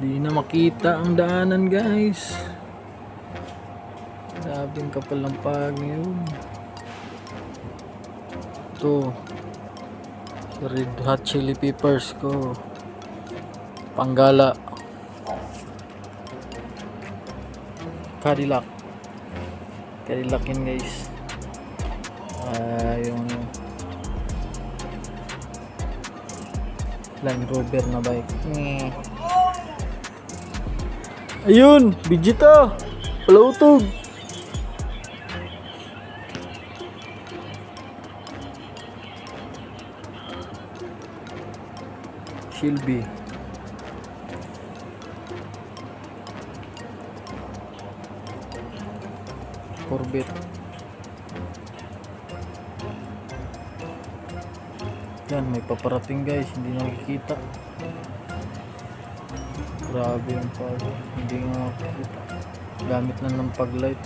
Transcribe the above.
Di na makita ang daanan guys. Grabing kapal ng pag ngayon. Ito. Red hot chili peppers ko. Panggala. Cadillac. Cadillac yun guys. Ah, yung Land Rover na bike. Mm. Ayun, biji to. Palutog. Silbi. Corbett. Yan, may paparating guys, hindi nakikita. Grabe yung pag, hindi nga. Gamit lang ng paglight.